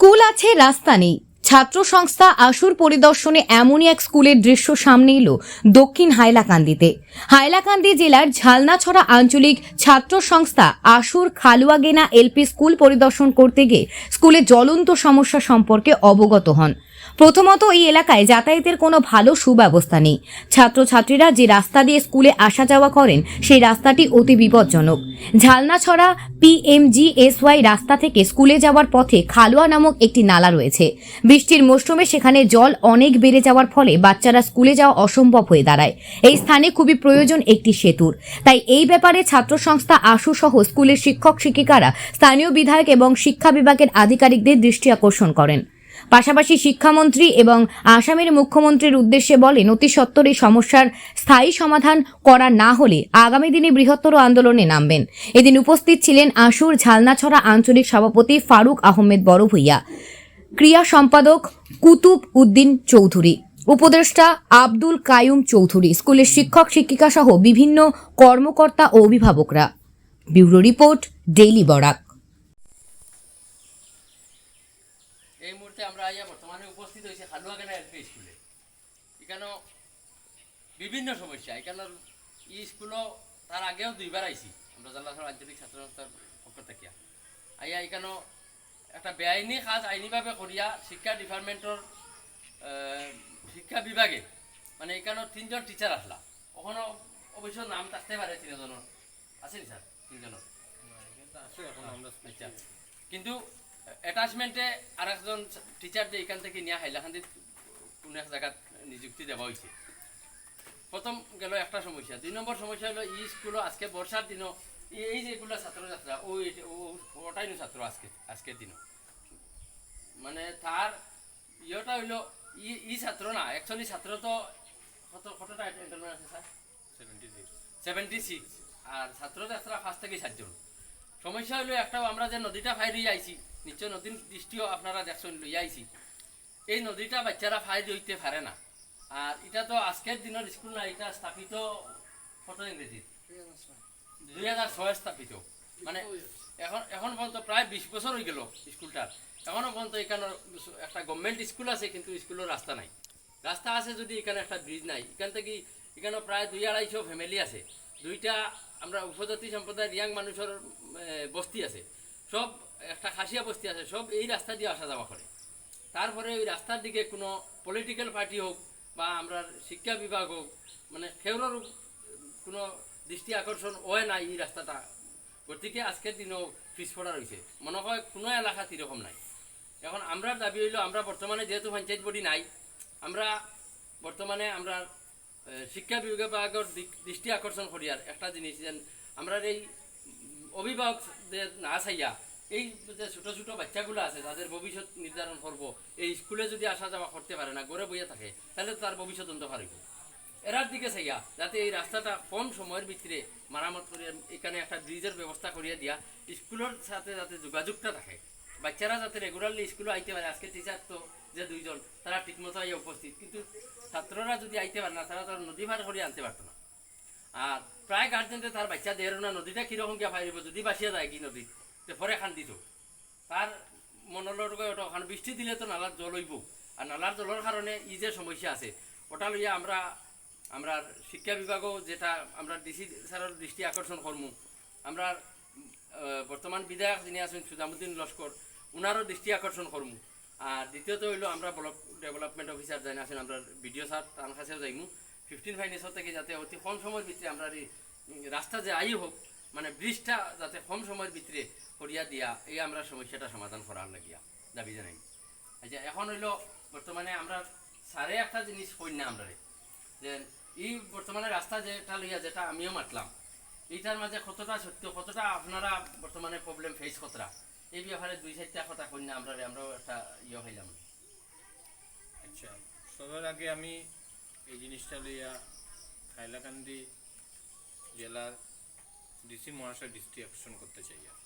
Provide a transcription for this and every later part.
School আছে, রাস্তা নেই। ছাত্র সংস্থা আসুর পরিদর্শনে এমনই এক স্কুলের দৃশ্য সামনে এলো দক্ষিণ হাইলাকান্দিতে। হাইলাকান্দি জেলার ঝালনাছড়া আঞ্চলিক ছাত্র সংস্থা আসুর খালুয়াগেনা এলপি স্কুল পরিদর্শন করতে গিয়ে স্কুলে জ্বলন্ত সমস্যা সম্পর্কে অবগত হন। প্রথমত এই এলাকায় যাতায়াতের কোনো ভালো সুব্যবস্থা নেই। ছাত্রছাত্রীরা যে রাস্তা দিয়ে স্কুলে আসা যাওয়া করেন, সেই রাস্তাটি অতি বিপজ্জনক। ঝালনাছড়া পিএমজিএসওয়াই রাস্তা থেকে স্কুলে যাওয়ার পথে খালোয়া নামক একটি নালা রয়েছে। বৃষ্টির মৌসুমে সেখানে জল অনেক বেড়ে যাওয়ার ফলে বাচ্চারা স্কুলে যাওয়া অসম্ভব হয়ে দাঁড়ায়। এই স্থানে খুবই প্রয়োজন একটি সেতুর। তাই এই ব্যাপারে ছাত্র সংস্থা আশু সহ স্কুলের শিক্ষক শিক্ষিকারা স্থানীয় বিধায়ক এবং শিক্ষা বিভাগের আধিকারিকদের দৃষ্টি আকর্ষণ করেন। পাশাপাশি শিক্ষামন্ত্রী এবং আসামের মুখ্যমন্ত্রীর উদ্দেশ্যে বলেন অতি সত্বর এই সমস্যার স্থায়ী সমাধান করা না হলে আগামী দিনে বৃহত্তর আন্দোলনে নামবেন। এদিন উপস্থিত ছিলেন আশুর ঝালনাছড়া আঞ্চলিক সভাপতি ফারুক আহমেদ বড় বড়ভূইয়া ক্রিয়া সম্পাদক কুতুব উদ্দিন চৌধুরী, উপদেষ্টা আব্দুল কায়ুম চৌধুরী, স্কুলের শিক্ষক শিক্ষিকা সহ বিভিন্ন কর্মকর্তা ও অভিভাবকরা। ব্যুরো রিপোর্ট, ডেইলি বরাক এই মুহূর্তে আমরা আইয়া বর্তমানে উপস্থিত হয়েছে হালুয়াগানা এলপি স্কুলে এখানেও বিভিন্ন সমস্যা। এখানের ই স্কুলও তার আগেও দুইবার আইছি। আমরা জেলাশাল আঞ্চলিক ছাত্র সংস্থার পক্ষ থেকে। আইয়া এখানেও একটা বেআইনি কাজ আইনিভাবে করিয়া শিক্ষা ডিপার্টমেন্টর শিক্ষা বিভাগে মানে এখানেও তিনজন টিচার আসলা। ওখানেও অবশ্য নাম থাকতে পারে তিনজনের আছেন স্যার? তিনজনের আচ্ছা। কিন্তু অ্যাটাচমেন্টে আর একজন টিচার যে এখান থেকে নিয়ে হাইলাকান্দিত কোনো এক জায়গাত নিযুক্তি দেওয়া হয়েছে প্রথম গেল একটা সমস্যা। দুই নম্বর সমস্যা হলো, ই স্কুলও আজকে বর্ষার দিনও এই- যেগুলো ছাত্রছাত্রীরা ওই ওটাই ছাত্র আজকে, আজকের দিনও মানে তার ইয়েটা হইল ই ই ছাত্র না অ্যাকচুয়ালি ছাত্র তো কত কতটা এন্টারমেন্ট আছে স্যার সেভেন্টি সিক্স আর ছাত্র ছাত্রা ফার্স্ট থেকে সাতজন। সমস্যা হলো একটা, আমরা যে নদীটা ফাইরি আইছি, নিশ্চয় নদীর দৃষ্টিও আপনারা দেখছেন, লইয়া আইছি। এই নদীটা বাচ্চারা ফাইর হইতে পারে না। আর এটা তো আজকের দিনের স্কুল না, এটা স্থাপিত কত ইংরেজিত দুই হাজার ছয় স্থাপিত। মানে এখন এখন পর্যন্ত প্রায় বিশ বছর হয়ে গেল স্কুলটার এখনও পর্যন্ত এখানে একটা গভর্নমেন্ট স্কুল আছে, কিন্তু স্কুলের রাস্তা নাই। রাস্তা আছে যদি এখানে একটা ব্রিজ নাই। এখান থেকে এখানে প্রায় দুই আড়াইশো ফ্যামিলি আছে। দুইটা আমরা উপজাতি সম্প্রদায়ের ইয়াং মানুষের বস্তি আছে। সব একটা খাসিয়া বস্তি আছে। সব এই রাস্তা দিয়ে আসা যাওয়া করে তারপরে ওই রাস্তার দিকে কোনো পলিটিক্যাল পার্টি হোক বা আমরা শিক্ষা বিভাগ হোক মানে খেউরের কোনো দৃষ্টি আকর্ষণ হয় না এই রাস্তাটা গতিকে আজকের দিনেও পিছপড়া রয়েছে মনে হয় কোনো এলাকাত এরকম নাই। এখন আমরা দাবি হইল, আমরা বর্তমানে যেহেতু পঞ্চায়েত বডি নাই, আমরা বর্তমানে আমরা শিক্ষা বিভাগের দৃষ্টি আকর্ষণ করি আর একটা জিনিস যেন আমরা এই অভিভাবকদের না চাইয়া, এই যে ছোট ছোট বাচ্চাগুলো আছে তাদের ভবিষ্যৎ নির্ধারণ করব স্কুলে যদি আসা যাওয়া করতে পারে না, ঘরে বইয়া থাকে, তাহলে তার ভবিষ্যৎ অন্ধকার হইব। এরার দিকে চাইয়া, যাতে এই রাস্তাটা কম সময়ের ভিতরে মারামত করে এখানে একটা ব্রিজের ব্যবস্থা করিয়া দিয়া স্কুলের সাথে যাতে যোগাযোগটা থাকে। বাচ্চারা যাতে রেগুলারলি স্কুলে আইতে পারে, আজকে টিচার তো যে দুইজন, তারা ঠিকমতো আইয়া উপস্থিত, কিন্তু ছাত্ররা যদি আইতে পারে না, তারা তারা নদী ভার করে আনতে পারতো না। আর প্রায় গার্জেনতে তার বাচ্চা দেহের না, নদীটা কীরকম গিয়া ফাইরিব যদি বাসিয়া যায় কি নদী, তে পরে খান তার মনলোর ওটা ওখানে বৃষ্টি দিলে তো নালার জল হইব আর নালার জলের কারণে ই যে সমস্যা আছে, ওটা লইয়া আমরা আমরা শিক্ষা বিভাগও যেটা আমরা ডিসি স্যারের দৃষ্টি আকর্ষণ করমু আমরা বর্তমান বিধায়ক যিনি আছেন সুজামুদ্দিন লস্কর উনারও দৃষ্টি আকর্ষণ করমু আর দ্বিতীয়ত হইল আমরা ব্লক ডেভেলপমেন্ট অফিসার যাই আছেন, আমরা বিডিও স্যার তার কাছেও যাইমু। ফিফটিন ফাইন্যান্সর থেকে যাতে অতি কম সময়ের ভিতরে আমরা রাস্তা যে আই হোক মানে ব্রিজটা যাতে কম সময়ের ভিতরে করিয়া দিয়া এই আমরা সমস্যাটা সমাধান করার লাগিয়া দাবি জানাই। আচ্ছা এখন হইল বর্তমানে আমরা সারে একটা জিনিস কই না আমরা যে এই বর্তমানে রাস্তা যেটা লইয়া যেটা আমিও মাতলাম, এইটার মাঝে কতটা সত্য, কতটা আপনারা বর্তমানে প্রবলেম ফেস কতটা এই ব্যাপারে দুই চারটা কথা কই না আমরা আমরাও একটা ইয়ে হইলাম। আচ্ছা সবার আগে আমি এই জিনিসটা লইয়া হাইলাকান্দি জেলার ডিসি মহাশয় দৃষ্টি আকর্ষণ করতে চাই আর।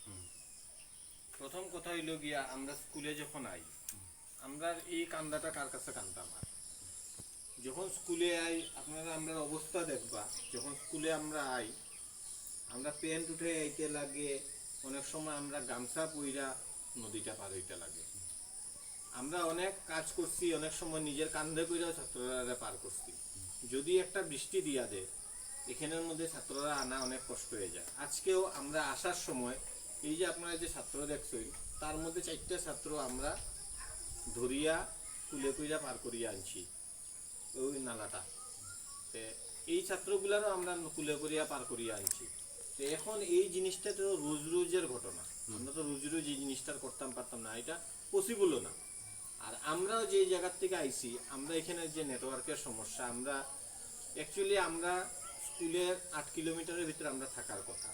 প্রথম কথা হইল গিয়া আমরা স্কুলে যখন আই আমরা এই কান্দাটা কার কাছে কান্দাম আর যখন স্কুলে আই আপনারা আমরা অবস্থা দেখবা যখন স্কুলে আমরা আই আমরা প্যান্ট উঠে আইতে লাগে অনেক সময় আমরা গামছা পইরা নদীটা পার হইতে লাগে। আমরা অনেক কাজ করছি অনেক সময় নিজের কান্ধে কইরাও ছাত্ররা পার করছি। যদি একটা বৃষ্টি দিয়া দেয় এখানের মধ্যে ছাত্ররা আনা অনেক কষ্ট হয়ে যায়। আজকেও আমরা আসার সময় এই যে আপনারা যে ছাত্র দেখছেন তার মধ্যে চারটা ছাত্র আমরা ধরিয়া কুলে কইরা পার করিয়া আনছি ওই নালাটা। তে এই ছাত্রগুলারও আমরা কুলে করিয়া পার করিয়া আনছি। তো এখন এই জিনিসটা তো রোজ রোজের ঘটনা। আমরা তো রোজ রোজ এই জিনিসটা করতাম পারতাম না। এটা পসিবলও না। আর আমরাও যে জায়গার থেকে আইছি আমরা এখানে যে নেটওয়ার্কের সমস্যা আমরা অ্যাকচুয়ালি আমরা স্কুলের আট কিলোমিটারের ভিতরে আমরা থাকার কথা।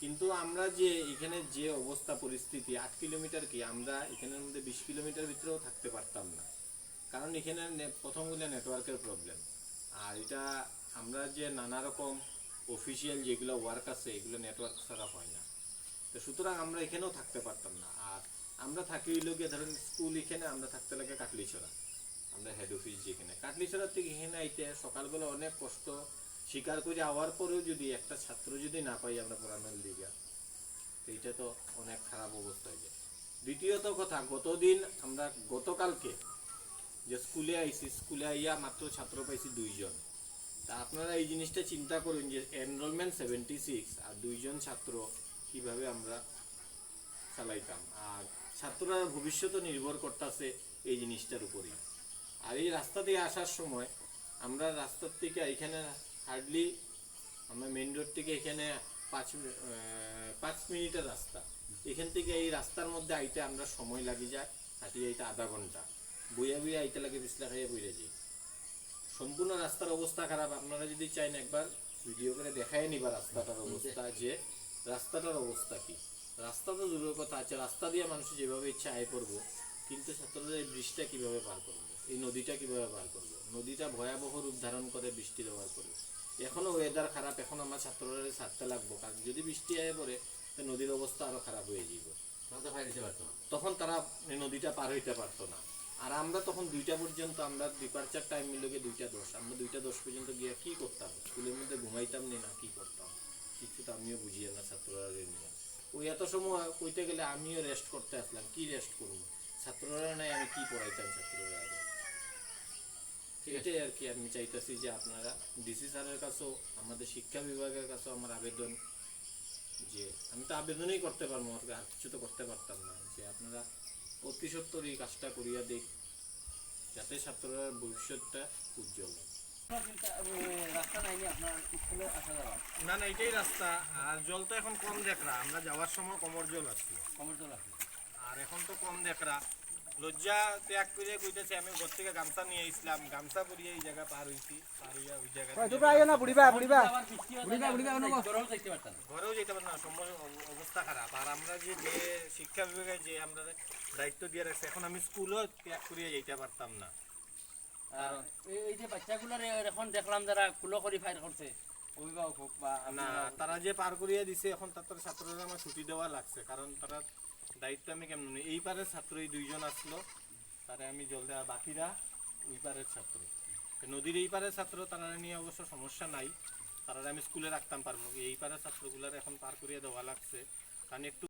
কিন্তু আমরা যে এখানে যে অবস্থা, পরিস্থিতি, আট কিলোমিটার কি? আমরা এখানের মধ্যে বিশ কিলোমিটার ভিতরেও থাকতে পারতাম না। কারণ এখানে প্রথম হলো নেটওয়ার্কের প্রবলেম আর এটা আমরা যে নানা রকম অফিসিয়াল যেগুলো ওয়ার্ক আছে, এগুলো নেটওয়ার্ক ছাড়া হয় না। তো সুতরাং আমরা এখানেও থাকতে পারতাম না। আর আমরা থাকি গিয়ে ধরেন স্কুল এখানে, আমরা থাকতে লাগে কাটলিছড়া। আমরা হেড অফিস যেখানে। কাটলিছড়া থেকে এখানে আইতে সকালবেলা অনেক কষ্ট। স্বীকার করে আওয়ার পরেও যদি একটা ছাত্র যদি না পাই আমরা পড়ানোর লিগা এটা তো অনেক খারাপ অবস্থা হয়ে যায়। দ্বিতীয়ত কথা, গতদিন আমরা, গতকালকে যে স্কুলে আইসি স্কুলে আইয়া মাত্র ছাত্র পাইছি দুইজন। তা আপনারা এই জিনিসটা চিন্তা করুন যে এনরোলমেন্ট সেভেন্টি সিক্স আর দুইজন ছাত্র কীভাবে আমরা চালাইতাম। আর ছাত্ররা ভবিষ্যৎ নির্ভর করতেছে এই জিনিসটার উপরেই। আর এই রাস্তা দিয়ে আসার সময় আমরা রাস্তার থেকে এখানে হার্ডলি আমরা মেইন রোড থেকে এখানে পাঁচ পাঁচ মিনিটের রাস্তা। এখান থেকে এই রাস্তার মধ্যে আইতে আমরা সময় লাগে যায়, হাঁটি যাইতে আধা ঘণ্টা। বইয়া বইয়া আইতে লাগে বিছলা খাইয়া বইয়া যাই। সম্পূর্ণ রাস্তার অবস্থা খারাপ। আপনারা যদি চাইন একবার ভিডিও করে দেখাই নিবা রাস্তাটার অবস্থা যে রাস্তাটার অবস্থা কি। রাস্তা তো দূরের কথা আছে, রাস্তা দিয়ে মানুষ যেভাবে ইচ্ছা আয় করব, কিন্তু ছাত্ররা এই বৃষ্টিটা কীভাবে পার করবে? এই নদীটা কীভাবে পার করবে? নদীটা ভয়াবহ রূপ ধারণ করে বৃষ্টি দেওয়ার পরে এখনও ওয়েদার খারাপ এখন আমার ছাত্ররা ছাড়তে লাগবো। কারণ যদি বৃষ্টি আয় পরে তো নদীর অবস্থা আরও খারাপ হয়ে যাবে তখন তারা নদীটা পার হইতে পারতো না। আর আমরা তখন দুইটা পর্যন্ত আমরা ডিপার্চার টাইম মিলকে দুইটা দশ। আমরা দুইটা দশ পর্যন্ত গিয়ে কি করতাম? স্কুলের মধ্যে ঘুমাইতাম নি না কি করতাম? কিছু তো আমিও বুঝিয়ে না ছাত্ররা নিয়ে। ওই এত সময় কইতে গেলে আমিও রেস্ট করতে আসলাম। কি রেস্ট করব? ছাত্ররা নাই আমি কি পড়াইতাম ছাত্ররা এটাই আর কি আমি চাইতেছি যে আপনারা ডিসি স্যারের কাছেও আমাদের শিক্ষা বিভাগের কাছেও আমার আবেদন যে আমি তো আবেদনই করতে পারব আর আর কিছু তো করতে পারতাম না যে আপনারা অতি সত্তর এই কাজটা করিয়া দেখ যাতে ছাত্ররা ভবিষ্যৎটা উজ্জ্বল হয়। রাস্তা নাই আপনার স্কুলে আসা যাওয়া। না না এটাই রাস্তা আর জল তো এখন কম দেখরা আমরা যাওয়ার সময় কমর জল আসলো কমর চল আসে আর এখন তো কম দেখরা লজ্জা ত্যাগ করে কইতেছে আমি ঘর থেকে গামছা নিয়ে আসলাম গামছা পরিয়ে এই জায়গা পার হইছি পার হইয়া ওই জায়গা আবার বৃষ্টি বুড়িবা বুড়িবা বুড়িবা। অনুভব করেও যাইতে পারতাম না। ঘরেও যেতে পারে না সম্ভব অবস্থা খারাপ। আর আমরা যে যে শিক্ষা বিভাগে যে আমরা দায়িত্ব দিয়ে রাখছি এখন আমি স্কুলও ত্যাগ করিয়া যাইতে পারতাম না। আর এই- যে বাচ্চাগুলোর এখন দেখলাম যারা কুলো করি ফাইর করছে অভিভাবক হোক বা না তারা যে পার করিয়া দিছে এখন তার ছাত্ররা আমার ছুটি দেওয়া লাগছে কারণ তারা দায়িত্ব আমি কেমন? এই পারের ছাত্র এই দুইজন আসলো, তারে আমি জল দেওয়া বাকিরা ওই পারের ছাত্র নদীর এই পারের ছাত্র, তারা নিয়ে অবশ্য সমস্যা নাই। তারা আমি স্কুলে রাখতাম পারব এই পারের ছাত্রগুলার এখন পার করিয়ে দেওয়া লাগছে। কারণ একটু